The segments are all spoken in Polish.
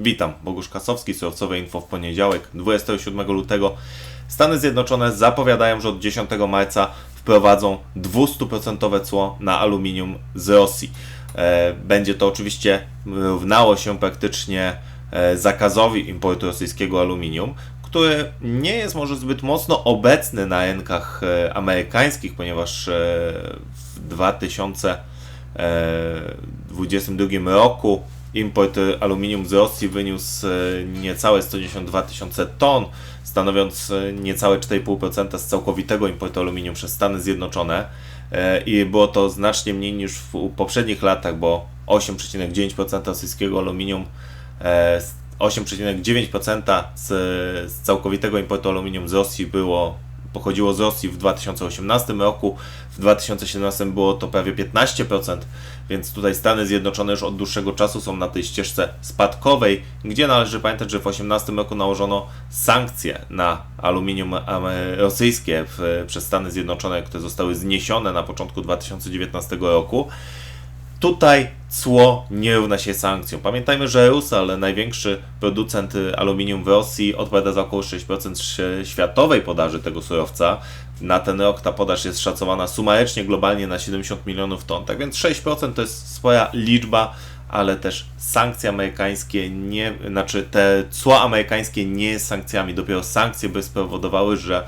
Witam, Bogusz Kasowski, surowcowe info w poniedziałek, 27 lutego. Stany Zjednoczone zapowiadają, że od 10 marca wprowadzą 200% cło na aluminium z Rosji. E, Będzie to oczywiście równało się praktycznie e, zakazowi importu rosyjskiego aluminium, który nie jest może zbyt mocno obecny na rynkach e, amerykańskich, ponieważ w 2022 roku import aluminium z Rosji wyniósł e, niecałe 192 tysiące ton, stanowiąc e, niecałe 4,5% z całkowitego importu aluminium przez Stany Zjednoczone. E, I było to znacznie mniej niż w poprzednich latach, bo 8,9% rosyjskiego aluminium e, 8,9% z, z całkowitego importu aluminium z Rosji było, pochodziło z Rosji w 2018 roku, w 2017 było to prawie 15%, więc tutaj Stany Zjednoczone już od dłuższego czasu są na tej ścieżce spadkowej, gdzie należy pamiętać, że w 2018 roku nałożono sankcje na aluminium ame- rosyjskie przez Stany Zjednoczone, które zostały zniesione na początku 2019 roku. Tutaj cło nie równa się sankcjom. Pamiętajmy, że Rusal, największy producent aluminium w Rosji, odpowiada za około 6% ś- światowej podaży tego surowca. Na ten rok ta podaż jest szacowana sumarycznie globalnie na 70 milionów ton. Tak więc 6% to jest spora liczba, ale też sankcje amerykańskie nie, znaczy te cła amerykańskie nie jest sankcjami. Dopiero sankcje by spowodowały, że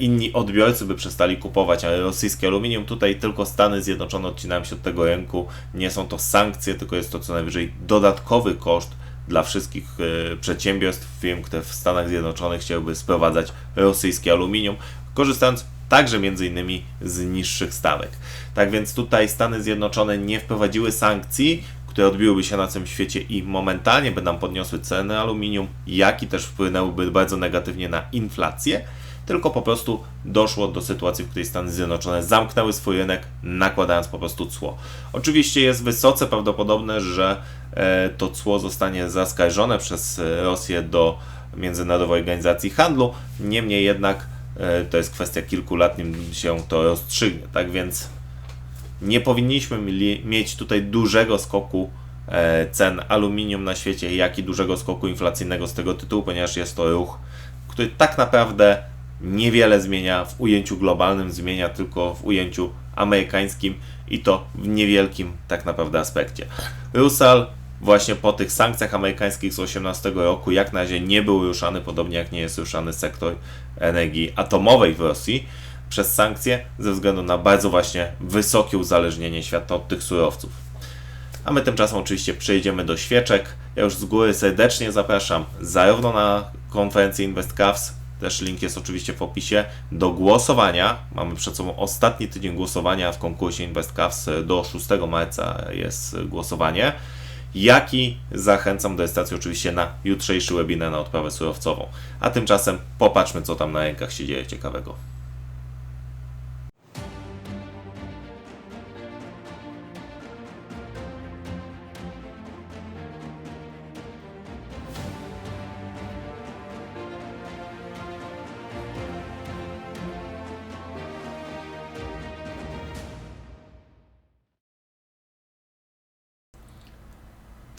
inni odbiorcy by przestali kupować rosyjskie aluminium. Tutaj tylko Stany Zjednoczone odcinają się od tego rynku. Nie są to sankcje, tylko jest to co najwyżej dodatkowy koszt dla wszystkich e, przedsiębiorstw, firm, które w Stanach Zjednoczonych chciałyby sprowadzać rosyjskie aluminium, korzystając także między innymi z niższych stawek. Tak więc tutaj Stany Zjednoczone nie wprowadziły sankcji, które odbiłyby się na całym świecie i momentalnie nam podniosły ceny aluminium, jak i też wpłynęłyby bardzo negatywnie na inflację, tylko po prostu doszło do sytuacji, w której Stany Zjednoczone zamknęły swój rynek, nakładając po prostu cło. Oczywiście jest wysoce prawdopodobne, że e, to cło zostanie zaskarżone przez e, Rosję do Międzynarodowej Organizacji Handlu, niemniej jednak e, to jest kwestia kilku lat, nim się to rozstrzygnie. Tak więc nie powinniśmy mieć tutaj dużego skoku cen aluminium na świecie, jak i dużego skoku inflacyjnego z tego tytułu, ponieważ jest to ruch, który tak naprawdę niewiele zmienia w ujęciu globalnym, zmienia tylko w ujęciu amerykańskim i to w niewielkim tak naprawdę aspekcie. Rusal właśnie po tych sankcjach amerykańskich z 2018 roku jak na razie nie był ruszany, podobnie jak nie jest ruszany sektor energii atomowej w Rosji przez sankcje ze względu na bardzo właśnie wysokie uzależnienie świata od tych surowców. A my tymczasem oczywiście przejdziemy do świeczek. Ja już z góry serdecznie zapraszam zarówno na konferencję InvestCavs, też link jest oczywiście w opisie, do głosowania. Mamy przed sobą ostatni tydzień głosowania w konkursie InvestCavs. Do 6 marca jest głosowanie. Jak i zachęcam do rejestracji oczywiście na jutrzejszy webinar na odprawę surowcową. A tymczasem popatrzmy, co tam na rękach się dzieje ciekawego.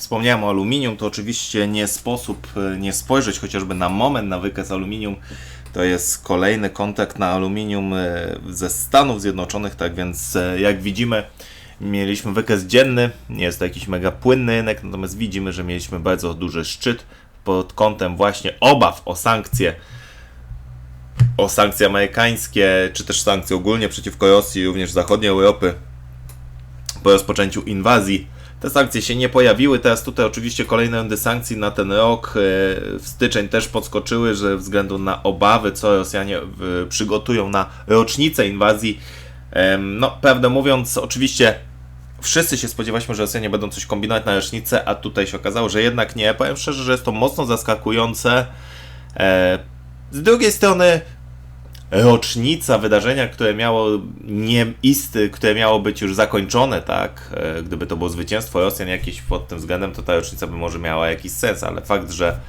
Wspomniałem o aluminium, to oczywiście nie sposób e, nie spojrzeć chociażby na moment na wykaz aluminium. To jest kolejny kontakt na aluminium e, ze Stanów Zjednoczonych, tak więc e, jak widzimy, mieliśmy wykaz dzienny, nie jest to jakiś mega płynny rynek, natomiast widzimy, że mieliśmy bardzo duży szczyt pod kątem właśnie obaw o sankcje o sankcje amerykańskie, czy też sankcje ogólnie przeciwko Rosji, również zachodniej Europy po rozpoczęciu inwazji. Te sankcje się nie pojawiły. Teraz tutaj oczywiście kolejne rundy sankcji na ten rok e, w styczeń też podskoczyły, że względu na obawy, co Rosjanie e, przygotują na rocznicę inwazji. No, prawdę mówiąc, oczywiście wszyscy się spodziewaliśmy, że Rosjanie będą coś kombinować na rocznicę, a tutaj się okazało, że jednak nie. Powiem szczerze, że jest to mocno zaskakujące. E, Z drugiej strony rocznica wydarzenia, które miało nie isty, które miało być już zakończone, tak? E, Gdyby to było zwycięstwo Rosjan jakieś pod tym względem, to ta rocznica by może miała jakiś sens, ale fakt, że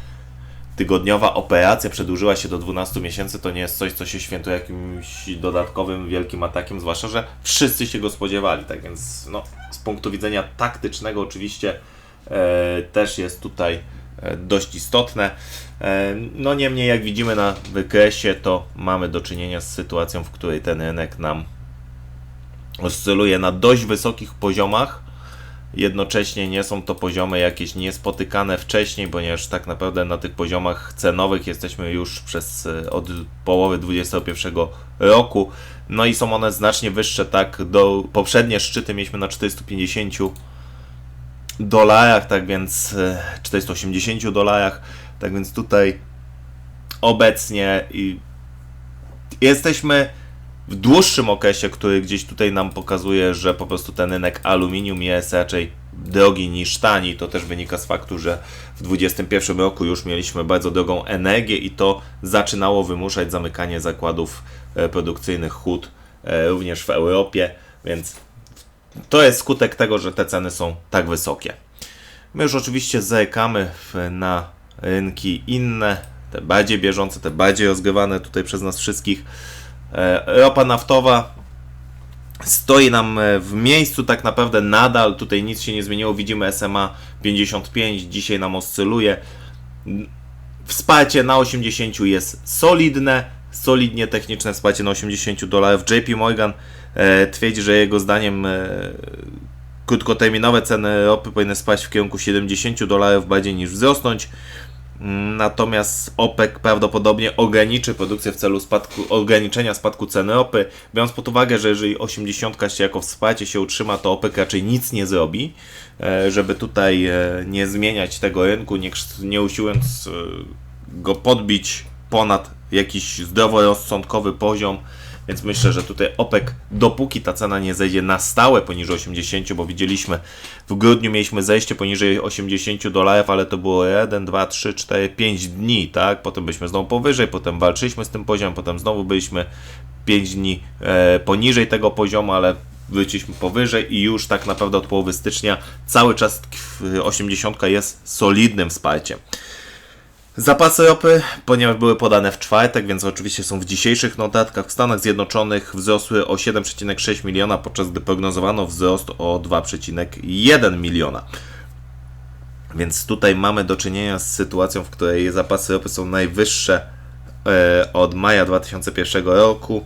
tygodniowa operacja przedłużyła się do 12 miesięcy, to nie jest coś, co się świętuje jakimś dodatkowym wielkim atakiem, zwłaszcza, że wszyscy się go spodziewali, tak więc no, z punktu widzenia taktycznego oczywiście e, też jest tutaj dość istotne. E, No niemniej, jak widzimy na wykresie, to mamy do czynienia z sytuacją, w której ten rynek nam oscyluje na dość wysokich poziomach. Jednocześnie nie są to poziomy jakieś niespotykane wcześniej, ponieważ tak naprawdę na tych poziomach cenowych jesteśmy już przez e, od połowy 2021 roku. No i są one znacznie wyższe, tak do poprzednie szczyty mieliśmy na 450 dolarach, tak więc e, 480 dolarach, tak więc tutaj obecnie jesteśmy w dłuższym okresie, który gdzieś tutaj nam pokazuje, że po prostu ten rynek aluminium jest raczej drogi niż tani. To też wynika z faktu, że w 2021 roku już mieliśmy bardzo drogą energię i to zaczynało wymuszać zamykanie zakładów e, produkcyjnych hut e, również w Europie, więc to jest skutek tego, że te ceny są tak wysokie. My już oczywiście zerkamy w- na rynki inne, te bardziej bieżące, te bardziej rozgrywane tutaj przez nas wszystkich. E, Ropa naftowa stoi nam e, w miejscu tak naprawdę nadal, tutaj nic się nie zmieniło, widzimy SMA 55, dzisiaj nam oscyluje. Wsparcie na 80 jest solidne, solidnie techniczne wsparcie na 80 dolarów. JP Morgan twierdzi, że jego zdaniem e, krótkoterminowe ceny ropy powinny spaść w kierunku 70 dolarów bardziej niż wzrosnąć. Mm, Natomiast OPEC prawdopodobnie ograniczy produkcję w celu spadku, ograniczenia spadku cen ropy, biorąc pod uwagę, że jeżeli 80 się jako wsparcie się utrzyma, to OPEC raczej nic nie zrobi, e, żeby tutaj e, nie zmieniać tego rynku, nie, nie usiłując e, go podbić ponad jakiś zdroworozsądkowy poziom. Więc myślę, że tutaj OPEC, dopóki ta cena nie zejdzie na stałe poniżej 80, bo widzieliśmy w grudniu mieliśmy zejście poniżej 80 dolarów, ale to było 1, 2, 3, 4, 5 dni, tak? Potem byliśmy znowu powyżej, potem walczyliśmy z tym poziomem, potem znowu byliśmy 5 dni e, poniżej tego poziomu, ale wróciliśmy powyżej i już tak naprawdę od połowy stycznia cały czas tk- 80 jest solidnym wsparciem. Zapasy ropy, ponieważ były podane w czwartek, więc oczywiście są w dzisiejszych notatkach, w Stanach Zjednoczonych wzrosły o 7,6 miliona, podczas gdy prognozowano wzrost o 2,1 miliona. Więc tutaj mamy do czynienia z sytuacją, w której zapasy ropy są najwyższe e, od maja 2001 roku.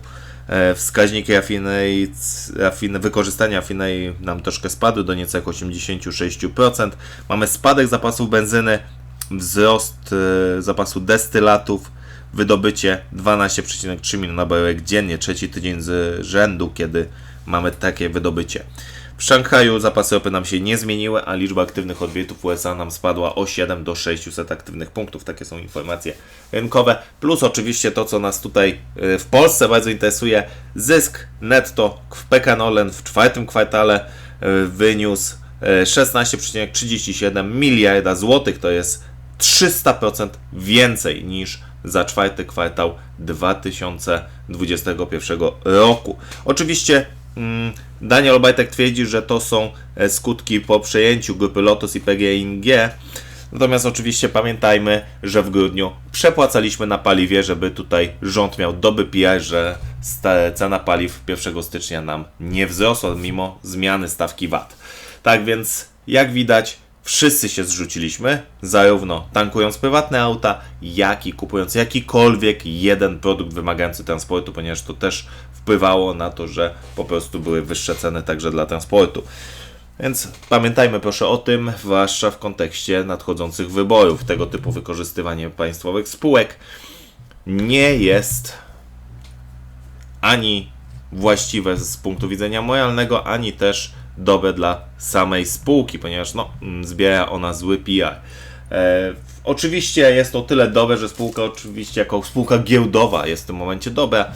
E, wskaźniki rafinerii, rafine, wykorzystania rafinerii nam troszkę spadły do niecałych 86%. Mamy spadek zapasów benzyny, wzrost e, zapasu destylatów, wydobycie 12,3 miliona baryłek dziennie, trzeci tydzień z rzędu, kiedy mamy takie wydobycie. W Szanghaju zapasy ropy nam się nie zmieniły, a liczba aktywnych odwietów USA nam spadła o 7 do 600 aktywnych punktów. Takie są informacje rynkowe. Plus oczywiście to, co nas tutaj y, w Polsce bardzo interesuje, zysk netto w PKN w czwartym kwartale y, wyniósł y, 16,37 miliarda złotych. To jest 300% więcej niż za czwarty kwartał 2021 roku. Oczywiście mm, Daniel Obajtek twierdzi, że to są e, skutki po przejęciu grupy Lotus i PGNiG. Natomiast oczywiście pamiętajmy, że w grudniu przepłacaliśmy na paliwie, żeby tutaj rząd miał doby PR, że cena paliw 1 stycznia nam nie wzrosła mimo zmiany stawki VAT. Tak więc, jak widać, wszyscy się zrzuciliśmy, zarówno tankując prywatne auta, jak i kupując jakikolwiek jeden produkt wymagający transportu, ponieważ to też wpływało na to, że po prostu były wyższe ceny także dla transportu. Więc pamiętajmy proszę o tym, zwłaszcza w kontekście nadchodzących wyborów. Tego typu wykorzystywanie państwowych spółek nie jest ani właściwe z punktu widzenia moralnego, ani też dobre dla samej spółki, ponieważ no, mm, zbiera ona zły PR. E, oczywiście jest to tyle dobre, że spółka oczywiście jako spółka giełdowa jest w tym momencie dobra,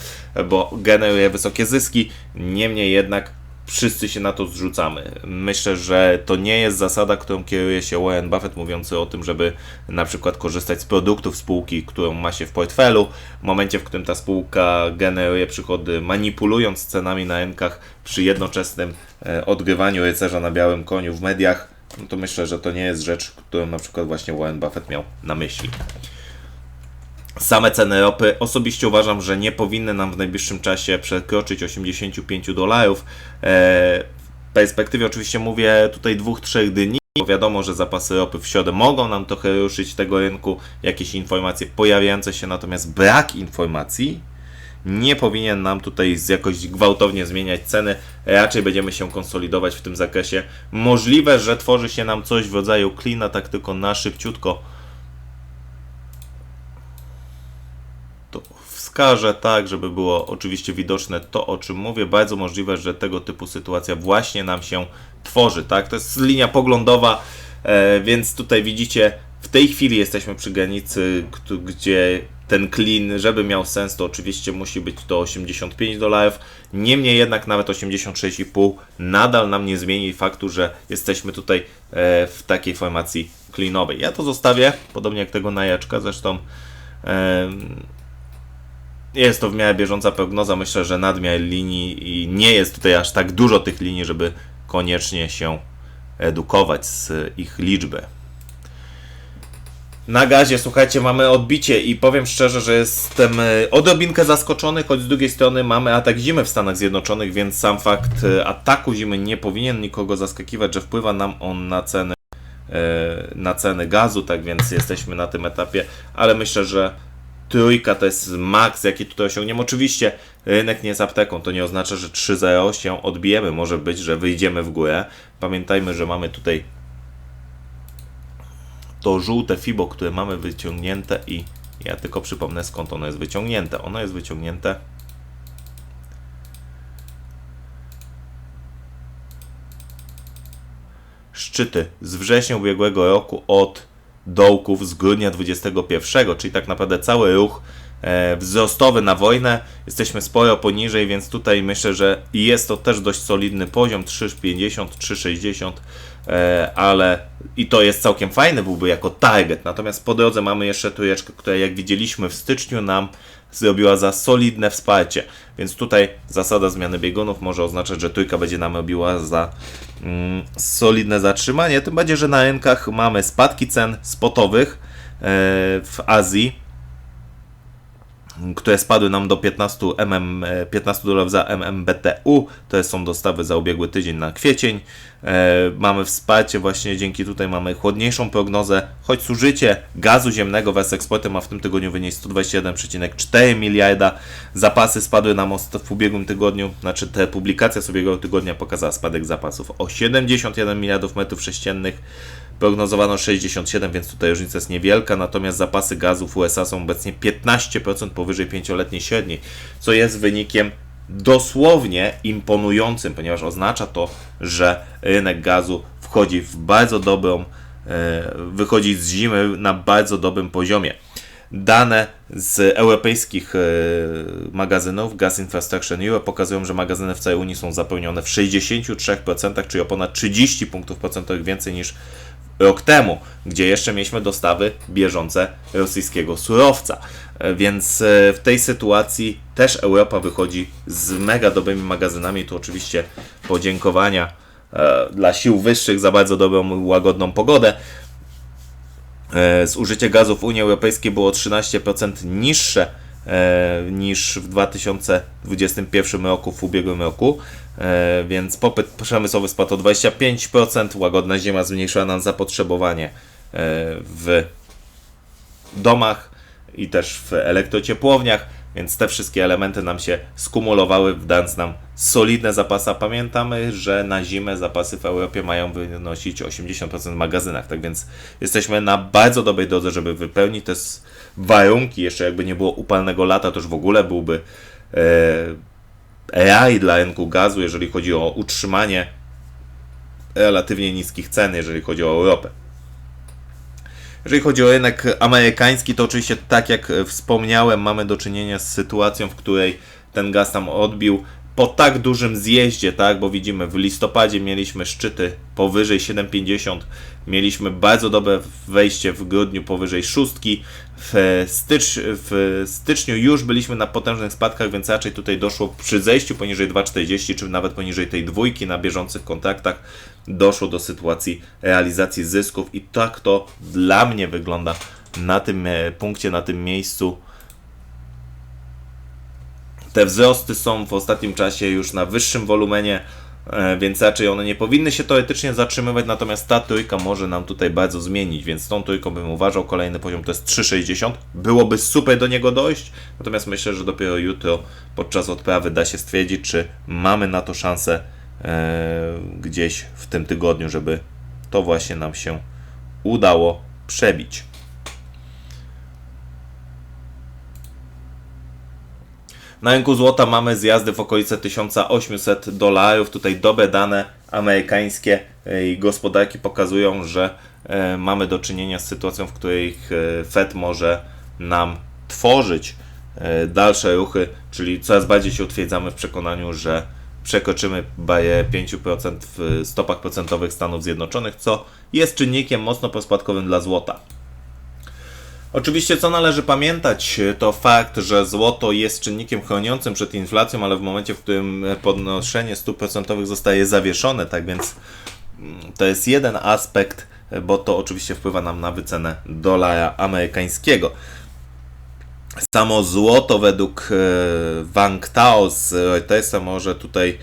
bo generuje wysokie zyski, niemniej jednak wszyscy się na to zrzucamy. Myślę, że to nie jest zasada, którą kieruje się Warren Buffett, mówiący o tym, żeby na przykład korzystać z produktów spółki, którą ma się w portfelu. W momencie, w którym ta spółka generuje przychody, manipulując cenami na rynkach przy jednoczesnym e, odgrywaniu rycerza na białym koniu w mediach, no to myślę, że to nie jest rzecz, którą na przykład właśnie Warren Buffett miał na myśli. Same ceny ropy osobiście uważam, że nie powinny nam w najbliższym czasie przekroczyć 85 dolarów. E, W perspektywie oczywiście mówię tutaj dwóch, trzech dni, Bo wiadomo, że zapasy ropy w środę mogą nam trochę ruszyć tego rynku, jakieś informacje pojawiające się, natomiast brak informacji nie powinien nam tutaj jakoś gwałtownie zmieniać ceny. Raczej będziemy się konsolidować w tym zakresie. Możliwe, że tworzy się nam coś w rodzaju klina, tak tylko na szybciutko. To wskażę tak, żeby było oczywiście widoczne to, o czym mówię. Bardzo możliwe, że tego typu sytuacja właśnie nam się tworzy, tak? To jest linia poglądowa, e, więc tutaj widzicie, w tej chwili jesteśmy przy granicy, gdzie ten clean, żeby miał sens, to oczywiście musi być to 85 dolarów. Niemniej jednak nawet 86,5 nadal nam nie zmieni faktu, że jesteśmy tutaj e, w takiej formacji cleanowej. Ja to zostawię, podobnie jak tego najaczka, zresztą jest to w miarę bieżąca prognoza. Myślę, że nadmiar linii i nie jest tutaj aż tak dużo tych linii, żeby koniecznie się edukować z ich liczby. Na gazie, słuchajcie, mamy odbicie i powiem szczerze, że jestem e, odrobinkę zaskoczony, choć z drugiej strony mamy atak zimy w Stanach Zjednoczonych, więc sam fakt e, ataku zimy nie powinien nikogo zaskakiwać, że wpływa nam on na ceny e, na ceny gazu, tak więc jesteśmy na tym etapie, ale myślę, że trójka to jest maks, jaki tutaj osiągniemy. Oczywiście rynek nie jest apteką, to nie oznacza, że 3.0 się odbijemy, może być, że wyjdziemy w górę. Pamiętajmy, że mamy tutaj to żółte FIBO, które mamy wyciągnięte i ja tylko przypomnę skąd ono jest wyciągnięte. Ono jest wyciągnięte szczyty z września ubiegłego roku od dołków z grudnia 21, czyli tak naprawdę cały ruch e, wzrostowy na wojnę. Jesteśmy sporo poniżej, więc tutaj myślę, że jest to też dość solidny poziom 3,50, 3,60, e, ale i to jest całkiem fajny byłby jako target. Natomiast po drodze mamy jeszcze trójeczkę, która jak widzieliśmy w styczniu nam zrobiła za solidne wsparcie. Więc tutaj zasada zmiany biegunów może oznaczać, że trójka będzie nam robiła za mm, solidne zatrzymanie. Tym bardziej, że na rynkach mamy spadki cen spotowych e, w Azji, które spadły nam do 15, mm, e, 15 dolarów za MMBTU. To są dostawy za ubiegły tydzień na kwiecień. E, mamy wsparcie właśnie dzięki tutaj mamy chłodniejszą prognozę, choć zużycie gazu ziemnego wraz z eksportem ma w tym tygodniu wynieść 121,4 miliarda. Zapasy spadły nam w ubiegłym tygodniu, znaczy te publikacja z ubiegłego tygodnia pokazała spadek zapasów o 71 miliardów metrów sześciennych. Prognozowano 67, więc tutaj różnica jest niewielka, natomiast zapasy gazu w USA są obecnie 15% powyżej pięcioletniej średniej, co jest wynikiem dosłownie imponującym, ponieważ oznacza to, że rynek gazu wchodzi w bardzo dobrą, e, wychodzi z zimy na bardzo dobrym poziomie. Dane z europejskich e, magazynów Gas Infrastructure Europe pokazują, że magazyny w całej Unii są zapełnione w 63%, czyli o ponad 30 punktów procentowych więcej niż rok temu, gdzie jeszcze mieliśmy dostawy bieżące rosyjskiego surowca. E, Więc e, w tej sytuacji też Europa wychodzi z mega dobrymi magazynami. Tu oczywiście podziękowania e, dla sił wyższych za bardzo dobrą, łagodną pogodę. Zużycie gazu w Unii Europejskiej było 13% niższe niż w 2021 roku, w ubiegłym roku, e, więc popyt przemysłowy spadł o 25%, łagodna zima zmniejszyła nam zapotrzebowanie e, w domach i też w elektrociepłowniach, więc te wszystkie elementy nam się skumulowały, dając nam solidne zapasy. Pamiętamy, że na zimę zapasy w Europie mają wynosić 80% w magazynach, tak więc jesteśmy na bardzo dobrej drodze, żeby wypełnić te warunki. Jeszcze jakby nie było upalnego lata, to już w ogóle byłby e, raj dla rynku gazu, jeżeli chodzi o utrzymanie relatywnie niskich cen, jeżeli chodzi o Europę. Jeżeli chodzi o rynek amerykański, to oczywiście tak jak wspomniałem, mamy do czynienia z sytuacją, w której ten gaz tam odbił po tak dużym zjeździe, tak, bo widzimy w listopadzie mieliśmy szczyty powyżej 7,50, mieliśmy bardzo dobre wejście w grudniu powyżej szóstki, w, stycz, w styczniu już byliśmy na potężnych spadkach, więc raczej tutaj doszło przy zejściu poniżej 2,40 czy nawet poniżej tej dwójki na bieżących kontaktach doszło do sytuacji realizacji zysków i tak to dla mnie wygląda na tym e, punkcie, na tym miejscu. Te wzrosty są w ostatnim czasie już na wyższym wolumenie. E, więc raczej one nie powinny się teoretycznie zatrzymywać, natomiast ta trójka może nam tutaj bardzo zmienić, więc tą trójką bym uważał. Kolejny poziom to jest 3,60. Byłoby super do niego dojść, natomiast myślę, że dopiero jutro podczas odprawy da się stwierdzić, czy mamy na to szansę e, gdzieś w tym tygodniu, żeby to właśnie nam się udało przebić. Na rynku złota mamy zjazdy w okolice 1800 dolarów. Tutaj dobre dane amerykańskie e, i gospodarki pokazują, że e, mamy do czynienia z sytuacją, w której e, Fed może nam tworzyć dalsze ruchy, czyli coraz bardziej się utwierdzamy w przekonaniu, że przekroczymy barierę 5% w stopach procentowych Stanów Zjednoczonych, co jest czynnikiem mocno pospadkowym dla złota. Oczywiście, co należy pamiętać, to fakt, że złoto jest czynnikiem chroniącym przed inflacją, ale w momencie, w którym podnoszenie stóp procentowych zostaje zawieszone, tak więc mm, to jest jeden aspekt, bo to oczywiście wpływa nam na wycenę dolara amerykańskiego. Samo złoto według e, Wang Tao z Reutersa może tutaj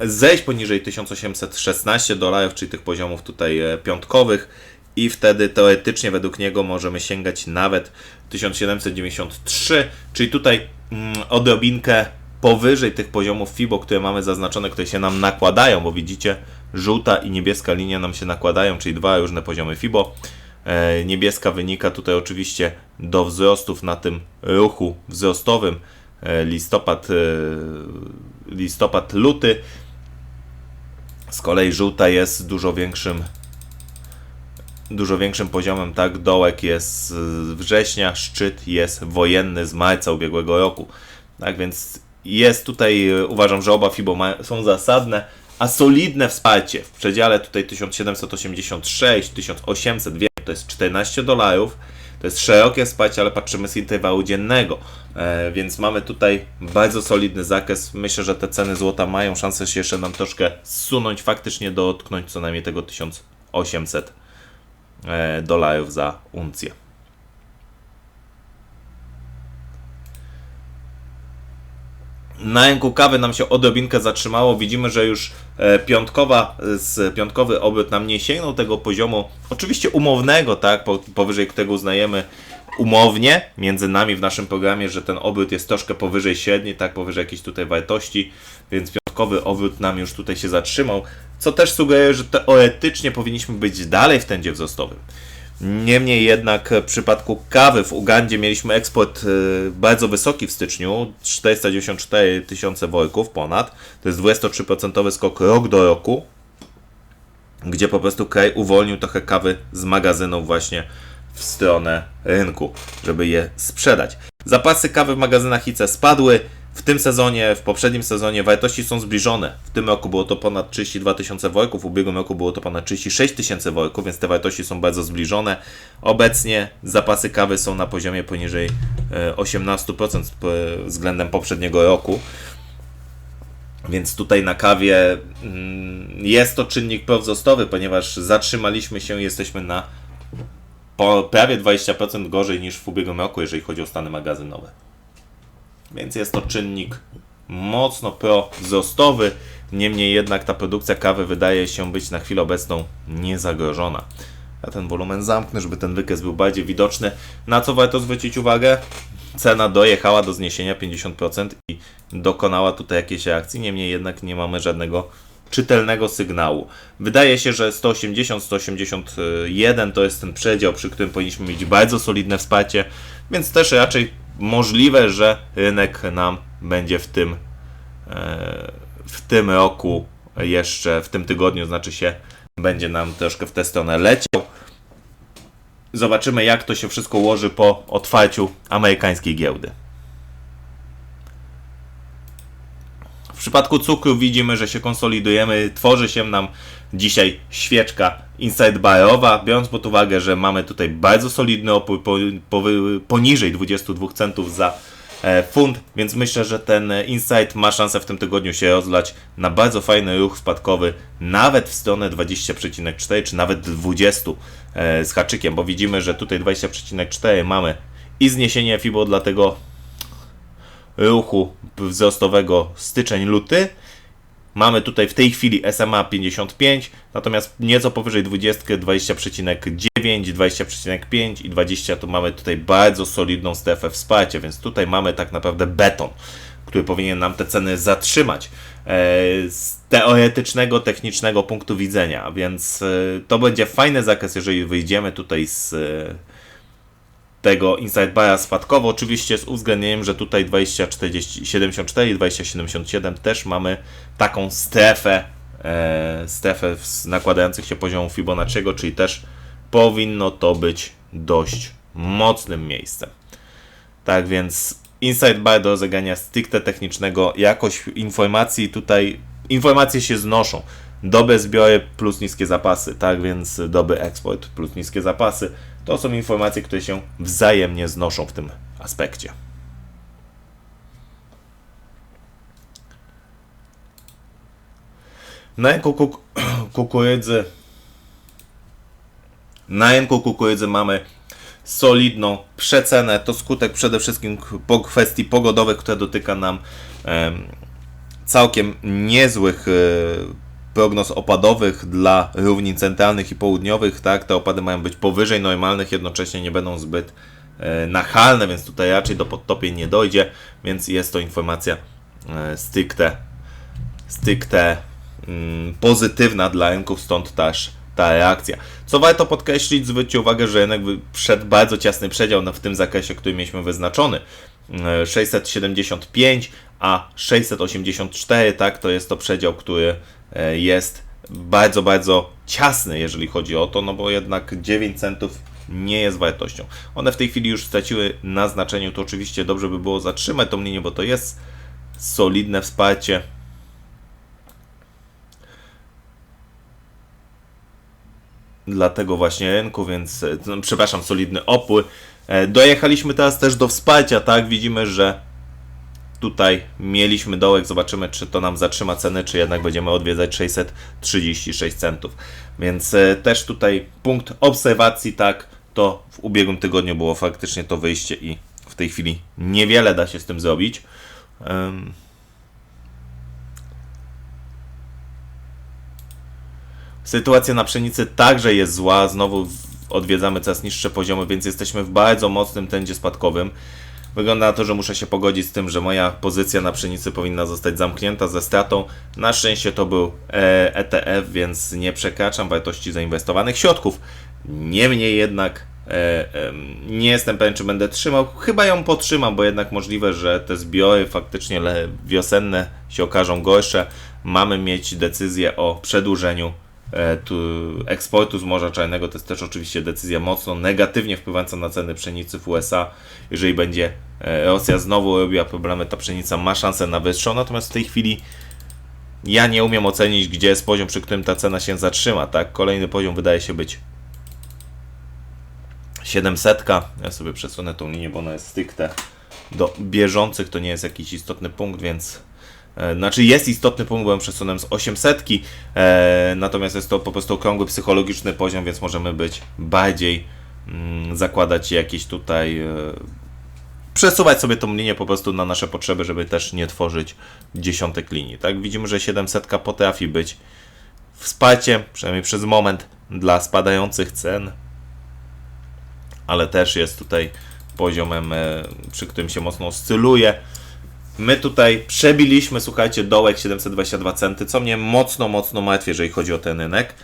zejść poniżej 1816 dolarów, czyli tych poziomów tutaj e, piątkowych i wtedy teoretycznie według niego możemy sięgać nawet 1793, czyli tutaj mm, odrobinkę powyżej tych poziomów FIBO, które mamy zaznaczone, które się nam nakładają, bo widzicie, żółta i niebieska linia nam się nakładają, czyli dwa różne poziomy FIBO. E, niebieska wynika tutaj oczywiście do wzrostów na tym ruchu wzrostowym e, listopad, e, listopad luty. Z kolei żółta jest dużo większym dużo większym poziomem, tak? Dołek jest września, szczyt jest wojenny z marca ubiegłego roku. Tak więc jest tutaj, uważam, że oba FIBO są zasadne, a solidne wsparcie w przedziale tutaj 1786, 1800, wiem, to jest 14 dolarów. To jest szerokie wsparcie, ale patrzymy z interwału dziennego, e, więc mamy tutaj bardzo solidny zakres. Myślę, że te ceny złota mają szansę się jeszcze nam troszkę zsunąć, faktycznie dotknąć co najmniej tego 1800 E, dolarów za uncję. Na rynku kawy nam się odrobinkę zatrzymało. Widzimy, że już e, piątkowa, z piątkowy obrót nam nie sięgnął tego poziomu, oczywiście umownego, tak, powyżej którego uznajemy umownie między nami w naszym programie, że ten obrót jest troszkę powyżej średniej, tak, powyżej jakiejś tutaj wartości, więc piątkowy obrót nam już tutaj się zatrzymał, co też sugeruje, że teoretycznie powinniśmy być dalej w trendzie wzrostowym. Niemniej jednak w przypadku kawy w Ugandzie mieliśmy eksport y, bardzo wysoki w styczniu, 494 tysiące worków ponad, to jest 23% skok rok do roku, gdzie po prostu kraj uwolnił trochę kawy z magazynów właśnie w stronę rynku, żeby je sprzedać. Zapasy kawy w magazynach ICE spadły, w tym sezonie, w poprzednim sezonie wartości są zbliżone. W tym roku było to ponad 32 tysiące worków, w ubiegłym roku było to ponad 36 tysięcy worków, więc te wartości są bardzo zbliżone. Obecnie zapasy kawy są na poziomie poniżej 18% e, względem poprzedniego roku. Więc tutaj na kawie mm, jest to czynnik prowzrostowy, ponieważ zatrzymaliśmy się, jesteśmy na prawie 20% gorzej niż w ubiegłym roku, jeżeli chodzi o stany magazynowe więc jest to czynnik mocno pro-wzrostowy. Niemniej jednak ta produkcja kawy wydaje się być na chwilę obecną niezagrożona. Ja ten wolumen zamknę, żeby ten wykres był bardziej widoczny. Na co warto zwrócić uwagę? Cena dojechała do zniesienia 50% i dokonała tutaj jakiejś reakcji, niemniej jednak nie mamy żadnego czytelnego sygnału. Wydaje się, że 180-181 to jest ten przedział, przy którym powinniśmy mieć bardzo solidne wsparcie, więc też raczej możliwe, że rynek nam będzie w tym, e, w tym roku jeszcze, w tym tygodniu, znaczy się, będzie nam troszkę w tę stronę leciał. Zobaczymy, jak to się wszystko ułoży po otwarciu amerykańskiej giełdy. Przypadku cukru widzimy, że się konsolidujemy, tworzy się nam dzisiaj świeczka inside barowa, biorąc pod uwagę, że mamy tutaj bardzo solidny opór po, po, poniżej 22 centów za e, funt, więc myślę, że ten inside ma szansę w tym tygodniu się rozlać na bardzo fajny ruch spadkowy, nawet w stronę 20,4 czy nawet 20 e, z haczykiem, bo widzimy, że tutaj 20,4 mamy i zniesienie FIBO dla tego ruchu wzrostowego styczeń-luty Mamy tutaj w tej chwili SMA 55, natomiast nieco powyżej 20, 20,9, 20,5 i 20 to mamy tutaj bardzo solidną strefę wsparcia, więc tutaj mamy tak naprawdę beton, który powinien nam te ceny zatrzymać e, z teoretycznego, technicznego punktu widzenia, więc e, to będzie fajny zakres, jeżeli wyjdziemy tutaj z e, tego inside bara spadkowo, oczywiście z uwzględnieniem, że tutaj 2074 i 2077 też mamy taką strefę, e, strefę nakładających się poziomów Fibonacciego, czyli też powinno to być dość mocnym miejscem. Tak więc inside bar do rozegrania stricte technicznego, jakość informacji tutaj, informacje się znoszą. Dobre zbiory plus niskie zapasy, tak więc dobry eksport plus niskie zapasy to są informacje, które się wzajemnie znoszą w tym aspekcie. Na rynku kuk kukurydzy na rynku kukurydzy mamy solidną przecenę. To skutek przede wszystkim po kwestii pogodowych, które dotyka nam całkiem niezłych e, prognoz opadowych dla równin centralnych i południowych, tak, te opady mają być powyżej normalnych, jednocześnie nie będą zbyt e, nachalne, więc tutaj raczej do podtopień nie dojdzie, więc jest to informacja e, stricte, stricte mm, pozytywna dla rynków, stąd też ta reakcja. Co warto podkreślić, zwróćcie uwagę, że rynek przed bardzo ciasny przedział w tym zakresie, który mieliśmy wyznaczony. 675, e, a 684, tak, to jest to przedział, który E, jest bardzo, bardzo ciasny, jeżeli chodzi o to, no bo jednak 9 centów nie jest wartością. One w tej chwili już straciły na znaczeniu, to oczywiście dobrze by było zatrzymać tą linię, bo to jest solidne wsparcie. Dla tego właśnie rynku, więc no, przepraszam, solidny opór. E, dojechaliśmy teraz też do wsparcia, tak? Widzimy, że tutaj mieliśmy dołek, zobaczymy czy to nam zatrzyma ceny, czy jednak będziemy odwiedzać 636 centów. Więc e, też tutaj punkt obserwacji, tak, to w ubiegłym tygodniu było faktycznie to wyjście i w tej chwili niewiele da się z tym zrobić. Sytuacja na pszenicy także jest zła, znowu odwiedzamy coraz niższe poziomy, więc jesteśmy w bardzo mocnym trendzie spadkowym. Wygląda na to, że muszę się pogodzić z tym, że moja pozycja na pszenicy powinna zostać zamknięta ze stratą. Na szczęście to był ETF, e więc nie przekraczam wartości zainwestowanych środków. Niemniej jednak e, nie jestem pewien, czy będę trzymał. Chyba ją potrzymam, bo jednak możliwe, że te zbiory faktycznie wiosenne się okażą gorsze. Mamy mieć decyzję o przedłużeniu tu, eksportu z Morza Czarnego. To jest też oczywiście decyzja mocno negatywnie wpływająca na ceny pszenicy w USA. Jeżeli będzie e, Rosja znowu robiła problemy, ta pszenica ma szansę na wyższą, natomiast w tej chwili ja nie umiem ocenić, gdzie jest poziom, przy którym ta cena się zatrzyma. Tak? Kolejny poziom wydaje się być 700. Ja sobie przesunę tą linię, bo ona jest stricte do bieżących, to nie jest jakiś istotny punkt, więc E, znaczy jest istotny punkt, byłem przesunąłem z 800, e, natomiast jest to po prostu okrągły psychologiczny poziom, więc możemy być bardziej mm, zakładać jakieś tutaj e, przesuwać sobie tą linię po prostu na nasze potrzeby, żeby też nie tworzyć dziesiątek linii. Tak widzimy, że 700 potrafi być wsparciem, przynajmniej przez moment dla spadających cen, ale też jest tutaj poziomem, e, przy którym się mocno oscyluje. My tutaj przebiliśmy, słuchajcie, dołek 722 centy, co mnie mocno, mocno martwi, jeżeli chodzi o ten rynek.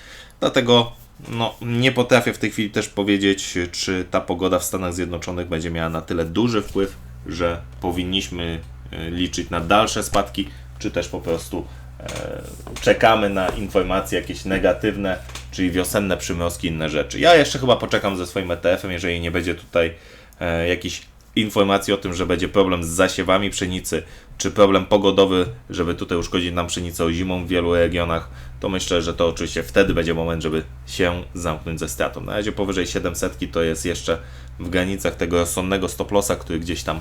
Dlatego no, nie potrafię w tej chwili też powiedzieć, czy ta pogoda w Stanach Zjednoczonych będzie miała na tyle duży wpływ, że powinniśmy e, liczyć na dalsze spadki, czy też po prostu e, czekamy na informacje jakieś negatywne, czyli wiosenne przymrozki, inne rzeczy. Ja jeszcze chyba poczekam ze swoim ETF-em, jeżeli nie będzie tutaj e, jakichś informacji o tym, że będzie problem z zasiewami pszenicy, czy problem pogodowy, żeby tutaj uszkodzić nam pszenicę zimą w wielu regionach, to myślę, że to oczywiście wtedy będzie moment, żeby się zamknąć ze stratą. Na razie powyżej 700 to jest jeszcze w granicach tego rozsądnego stoplosa, który gdzieś tam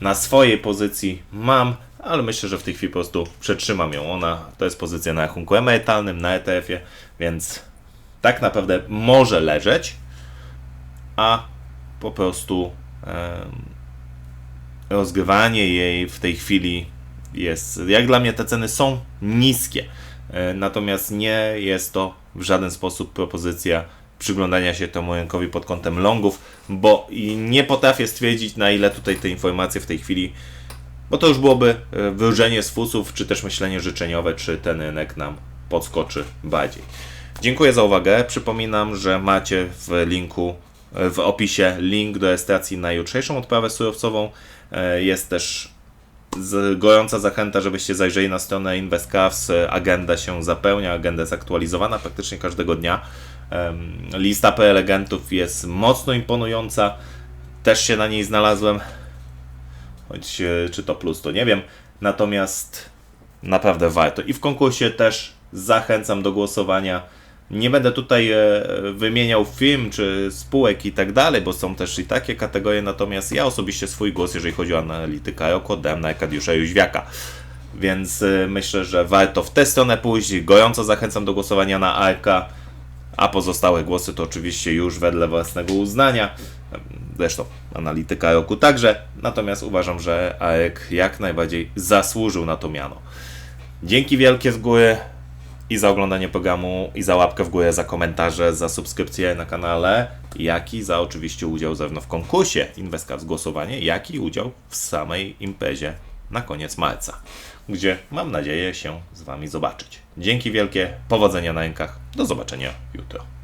na swojej pozycji mam, ale myślę, że w tej chwili po prostu przetrzymam ją. Ona to jest pozycja na rachunku emerytalnym, na ETF-ie, więc tak naprawdę może leżeć, a po prostu rozgrywanie jej w tej chwili jest, jak dla mnie te ceny są niskie. E, Natomiast nie jest to w żaden sposób propozycja przyglądania się temu rynkowi pod kątem longów, bo nie potrafię stwierdzić, na ile tutaj te informacje w tej chwili, bo to już byłoby e, wyłżenie z fusów, czy też myślenie życzeniowe, czy ten rynek nam podskoczy bardziej. Dziękuję za uwagę. Przypominam, że macie w linku, w opisie link do rejestracji na jutrzejszą odprawę surowcową. E, Jest też gorąca zachęta, żebyście zajrzeli na stronę InvestCars. Agenda się zapełnia, agenda jest aktualizowana praktycznie każdego dnia. Lista prelegentów jest mocno imponująca. Też się na niej znalazłem. Choć e, czy to plus, to nie wiem. Natomiast naprawdę warto. I w konkursie też zachęcam do głosowania. Nie będę tutaj e, wymieniał firm czy spółek i tak dalej, bo są też i takie kategorie, natomiast ja osobiście swój głos, jeżeli chodzi o analityka, Joko, dałem na Arkadiusza Jóźwiaka. Więc e, myślę, że warto w tę stronę pójść. Gorąco zachęcam do głosowania na Arka, a pozostałe głosy to oczywiście już wedle własnego uznania. Zresztą analityka roku także, natomiast uważam, że Arek jak najbardziej zasłużył na to miano. Dzięki wielkie z góry i za oglądanie programu, i za łapkę w górę, za komentarze, za subskrypcję na kanale, jak i za oczywiście udział zarówno w konkursie Inwestka w głosowanie, jak i udział w samej imprezie na koniec marca, gdzie mam nadzieję się z Wami zobaczyć. Dzięki wielkie, powodzenia na rękach, do zobaczenia jutro.